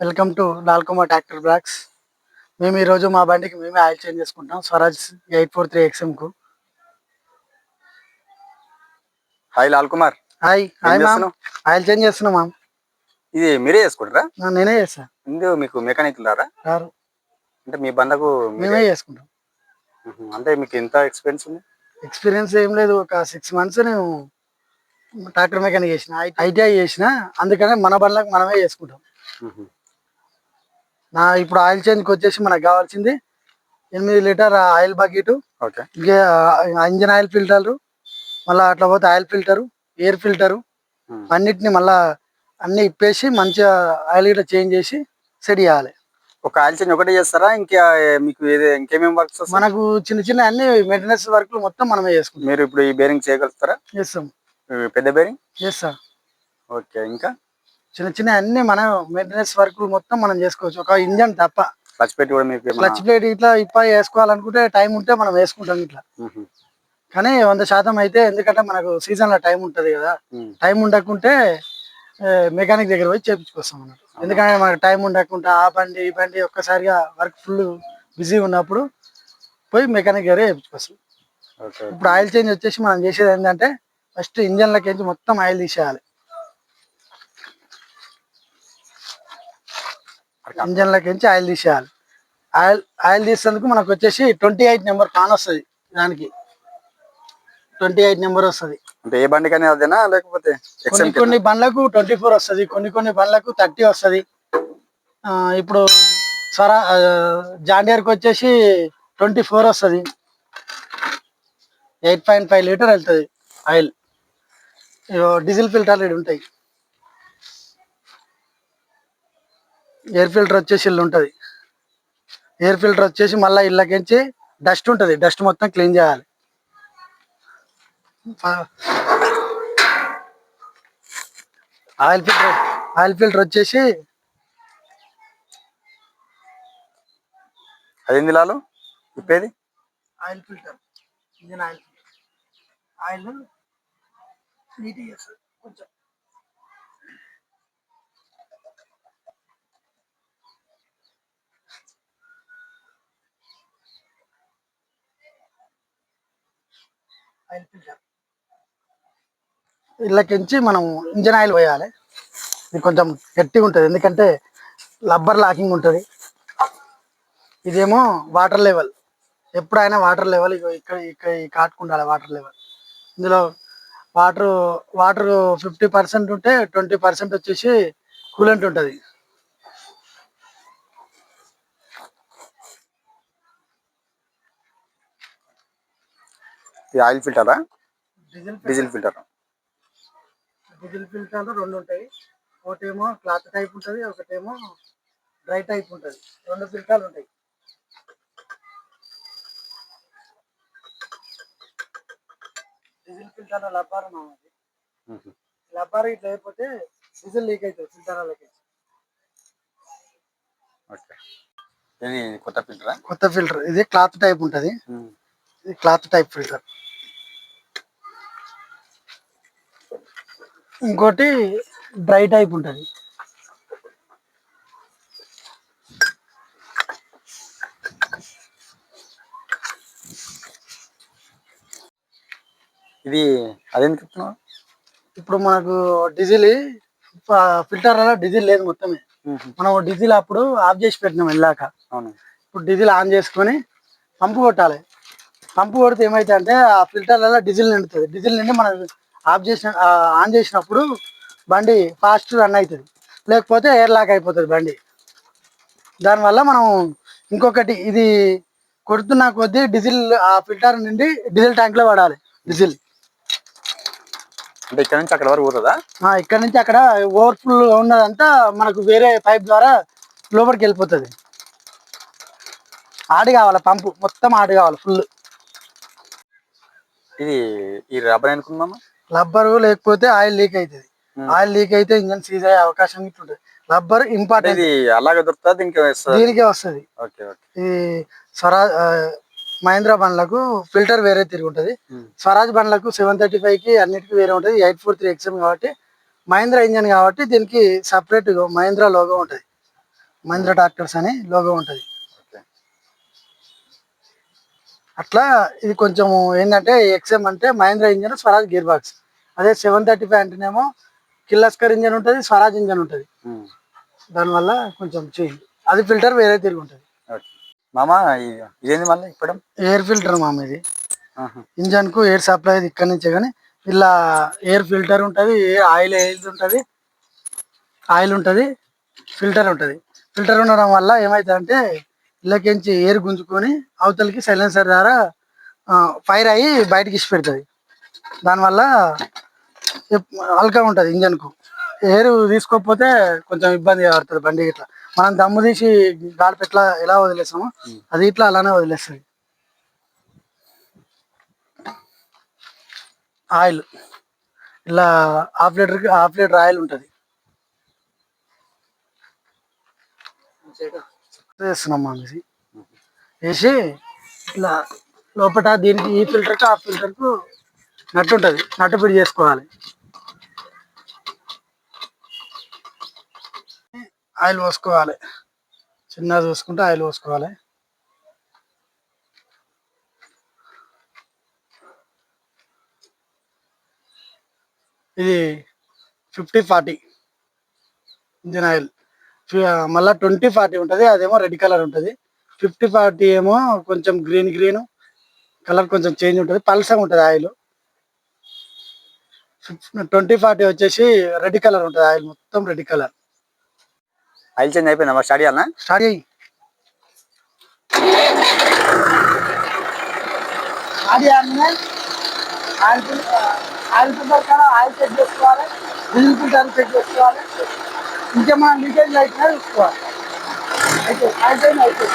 Welcome to Lalkuma tractor vlogs మేము ఈరోజు మా బండికి మేమే ఆయిల్ చేంజ్ చేసుకుంటాం Swaraj eight four three ఎక్స్ఎంకు hi Lal Kumar hi hi ma'am చేస్తున్నావ్? ఆయిల్ చేంజ్ చేస్తున్నాం మ్యామ్ ఇది మీరే చేసుకుంటారా? ఆ, నేనే చేస్తా. ఇందుకు మీకు మెకానిక్ రారా? రారు. అంటే మీ మీరే- మేమే చేసుకుంటాం. మ్మ్. అంటే మీకు ఎంత ఎక్స్పీరియన్స్ ఉంది? ఎక్స్పీరియన్స్ ఏం లేదు. ఒక సిక్స్ మంత్స్ నేను ట్రాక్టర్ మెకానిక్ చేసిన. ఐటీఐ చేసిన. అందుకనే మన బండ్లకు మనమే చేసుకుంటాం. మ్మ్. నా ఇప్పుడు ఆయిల్ చేంజ్కి వచ్చేసి మనకు కావాల్సింది ఎనిమిది litre oil bucket. Okay. Engine oil ఫిల్టర్లు మళ్ళీ అట్లా పోతే ఆయిల్ ఫిల్టరు ఎయిర్ ఫిల్టరు. అన్నిటిని మళ్ళా అన్ని ఇప్పేసి మంచిగా ఆయిల్ ఇట్లా చేంజ్ చేసి సెట్ చేయాలి. ఒక ఆయిల్ చేంజ్ ఒకటే చేస్తారా? ఇంకా మీకు ఇంకేమేమి వర్క్స్ మనకు చిన్న చిన్న అన్ని మెయింటెనెన్స్ వర్క్లు మొత్తం మనమే చేసుకుంటాం. మీరు ఇప్పుడు ఈ బేరింగ్ చేయగలుగుతారా? చేస్తాం పెద్ద బేరింగ్ చేస్తాం ఓకే ఇంకా? చిన్న చిన్న అన్ని మనం మెయింటెనెన్స్ వర్క్లు మొత్తం మనం చేసుకోవచ్చు. ఒక ఇంజన్ తప్ప. క్లచ్ పెట్టి కూడా మీకు ఏమన్నా- క్లచ్ ప్లేట్ ఇట్లా ఇప్ప వేసుకోవాలనుకుంటే టైం ఉంటే మనం వేసుకుంటాం ఇట్లా. కానీ వంద శాతం అయితే ఎందుకంటే మనకు సీజన్లో టైం ఉంటది కదా. టైం ఉండకుంటే మెకానిక్ దగ్గర పోయి చేపించుకొస్తాం అన్నట్టు. ఎందుకంటే మనకు టైం ఉండకుండా ఆ బండి ఈ బండి ఒక్కసారిగా వర్క్ ఫుల్ బిజీ ఉన్నప్పుడు పోయి మెకానిక్ దగ్గర చేపించుకొస్తాం. ఇప్పుడు ఆయిల్ చేంజ్ వచ్చేసి మనం చేసేది ఏంటంటే ఫస్ట్ ఇంజన్లకి మొత్తం ఆయిల్ తీసేయాలి. ఇంజన్లకి ఆయిల్ తీసేయాలి. ఆయిల్ ఆయిల్ తీసేందుకు మనకు వచ్చేసి ట్వంటీ ఎయిట్ నెంబర్ కాన్ వస్తుంది దానికి. ట్వంటీ ఎయిట్ నెంబర్ వస్తుంది. అంటే ఏ బండి కానీ అదేనా? లేకపోతే కొన్ని కొన్ని బండ్లకు ట్వంటీ ఫోర్ వస్తుంది. కొన్ని కొన్ని బండ్లకు థర్టీ వస్తుంది. ఇప్పుడు సరా జాండియర్కి వచ్చేసి ట్వంటీ ఫోర్ వస్తుంది. ఎయిట్ పాయింట్ ఫైవ్ లీటర్ వెళ్తుంది ఆయిల్. డీజిల్ ఫిల్టర్లు ఇవి ఉంటాయి ఎయిర్ ఫిల్టర్ వచ్చేసి ఇల్లు ఉంటుంది. ఎయిర్ ఫిల్టర్ వచ్చేసి మళ్ళీ ఇళ్ళకించి డస్ట్ ఉంటుంది. డస్ట్ మొత్తం క్లీన్ చేయాలి. ఆయిల్ ఫిల్టర్ ఆయిల్ ఫిల్టర్ వచ్చేసి అదేంది Lalu? ఇప్పేది oil filter engine oil oil నీట్గా చేస్తుంది కొంచెం. ఆయిల్ ఫిల్టర్ ఇళ్ళకించి మనం ఇంజన్ ఆయిల్ పోయాలి. ఇది కొంచెం గట్టిగా ఉంటుంది. ఎందుకంటే లబ్బర్ లాకింగ్ ఉంటుంది. ఇదేమో వాటర్ లెవెల్. ఎప్పుడైనా వాటర్ లెవెల్ ఇక్కడ ఇక్కడ కాటుకుండాలి వాటర్ లెవెల్. ఇందులో వాటర్ వాటర్ ఫిఫ్టీ పర్సెంట్ ఉంటే ట్వంటీ పర్సెంట్ వచ్చేసి కూలెంట్ ఉంటుంది. ఇది ఆయిల్ ఫిల్టరా? Diesel filter. డీజిల్ ఫిల్టర్లు రెండు ఉంటాయి. ఒకటేమో క్లాత్ టైప్ ఉంటుంది ఒకటేమో డ్రై టైప్ ఉంటుంది. రెండు ఫిల్టర్లు ఉంటాయి. Diesel filter లబ్బారు మామది. లబ్బారు ఇట్లా అయిపోతే డీజిల్ లీక్ అవుతుంది ఫిల్టర్లకి ఓకే. ఇది కొత్త ఫిల్టరా? కొత్త ఫిల్టర్. ఇది క్లాత్ టైప్ ఉంటుంది. ఇది క్లాత్ టైప్ ఫిల్టర్. ఇంకోటి డ్రై టైప్ ఉంటుంది. ఇది అదేంది చెప్తున్నావు? ఇప్పుడు మనకు డీజిల్ ఫిల్టర్ అలా డీజిల్ లేదు మొత్తమే. మనం డీజిల్ అప్పుడు ఆఫ్ చేసి పెట్టినాం వెళ్ళాక అవును. ఇప్పుడు డీజిల్ ఆన్ చేసుకొని పంపు కొట్టాలి. పంపు కొడితే ఏమైతే అంటే ఆ ఫిల్టర్లలో డీజిల్ నిండుతుంది. డీజిల్ నిండి మనం ఆఫ్ చేసిన ఆన్ చేసినప్పుడు బండి ఫాస్ట్ రన్ అవుతుంది. లేకపోతే ఎయిర్ లాక్ అయిపోతుంది బండి. దానివల్ల మనం ఇంకొకటి ఇది కొడుతున్న కొద్దీ డీజిల్ ఆ ఫిల్టర్ నుండి డీజిల్ ట్యాంక్లో పడాలి డీజిల్. అంటే ఇక్కడ నుంచి అక్కడ వరకు పోతుందా? ఇక్కడ నుంచి అక్కడ ఓవర్ఫుల్ ఉన్నదంతా మనకు వేరే పైప్ ద్వారా లోపలికి వెళ్ళిపోతుంది. ఆడి కావాలి పంపు మొత్తం ఆడి కావాలి ఫుల్ ఇది ఈ రబ్బర్ అనుకుందామా రబ్బర్ లేకపోతే ఆయిల్ లీక్ అవుతుంది ఆయిల్ లీక్ అయితే ఇంజన్ సీజ్ అయ్యే అవకాశం ఇట్లుంటుంది రబ్బర్ ఇంపార్టెంట్ ఇది అలాగే దొరుకుతుందా దీనికి వస్తుందా? దీనికే వస్తుంది. Okay okay. ఈ స్వరాజ్ మహేంద్ర బండ్లకు ఫిల్టర్ వేరే తిరిగి ఉంటుంది. ఉమ్. స్వరాజ్ బండ్లకు సెవెన్ థర్టీ ఫైవ్కి అన్నిటికీ వేరే ఉంటుంది. ఎయిట్ ఫోర్ త్రీ ఎక్స్ఎం కాబట్టి మహేంద్ర ఇంజన్ కాబట్టి దీనికి సపరేట్ మహేంద్ర లోగో ఉంటుంది. మహీంద్రా ట్రాక్టర్స్ అని లోగో ఉంటుంది. అట్లా ఇది కొంచెం ఏంటంటే ఎక్స్ఎం అంటే Mahindra engine Swaraj gear box అదే సెవెన్ థర్టీ ఫైవ్ అంటేనేమో కిర్లస్కర్ ఇంజన్ ఉంటుంది స్వరాజ్ ఇంజన్ ఉంటుంది. దానివల్ల కొంచెం చేంజ్. అది ఫిల్టర్ వేరే తిరిగి ఉంటుంది. మామ ఇదేంది మళ్ళీ ఇప్పడం? ఎయిర్ ఫిల్టర్ మామ ఇది. ఇంజన్కు ఎయిర్ సప్లై ఇక్కడ నుంచే కానీ ఇలా ఎయిర్ ఫిల్టర్ ఉంటుంది ఆయిల్ ఎయిర్ ఉంటుంది ఆయిల్ ఉంటుంది ఫిల్టర్ ఉంటుంది. ఫిల్టర్ ఉండడం వల్ల ఏమవుతుందంటే ఇళ్ళకించి ఎయిర్ గుంజుకొని అవతలకి సైలెన్సర్ ద్వారా ఫైర్ అయ్యి బయటకి ఇచ్చి పెడుతుంది దానివల్ల అల్కా ఉంటుంది ఇంజన్కు. ఎయిర్ తీసుకోకపోతే కొంచెం ఇబ్బంది పడుతుంది బండి ఇట్లా మనం దమ్ము తీసి గాలి పెట్లా ఎలా వదిలేస్తామో అది ఇట్లా అలానే వదిలేస్తుంది. ఆయిల్. ఇలా హాఫ్ లీటర్కి హాఫ్ లీటర్ ఆయిల్ ఉంటుంది. వేస్తున్నాం మనం ఇది వేసి ఇట్లా లోపల దీనికి ఈ ఫిల్టర్కి ఆ ఫిల్టర్కు నట్టు ఉంటుంది. నట్టు పిడి చేసుకోవాలి. ఆయిల్ పోసుకోవాలి. చిన్న చూసుకుంటే ఆయిల్ పోసుకోవాలి. ఇది ఫిఫ్టీ ఫార్టీ ఇంజిన్ ఆయిల్. మళ్ళీ ట్వంటీ ఫార్టీ ఉంటుంది అదేమో రెడ్ కలర్ ఉంటుంది. ఫిఫ్టీ ఫార్టీ ఏమో కొంచెం గ్రీన్ గ్రీన్ కలర్ కొంచెం చేంజ్ ఉంటుంది పల్సగా ఉంటుంది ఆయిల్. ట్వంటీ ఫార్టీ వచ్చేసి రెడ్ కలర్ ఉంటుంది ఆయిల్ మొత్తం రెడ్ కలర్. ఆయిల్ చేంజ్ అయిపోయిందా మరి? స్టార్ట్ చేయాలనా? స్టార్ట్ చేయి. స్టార్ట్ చేయాలనే ఆయిల్ ఫిల్- ఆయిల్ ఫిల్టర్ కాడ ఆయిల్ చెక్ చేసుకోవాలి. డీజిల్ ఫిల్టర్ చెక్ చేసుకోవాలి. ఇంకేమైనా లీకేజ్ అయితే చూసుకోవాలి. అయితే అయితే అయితే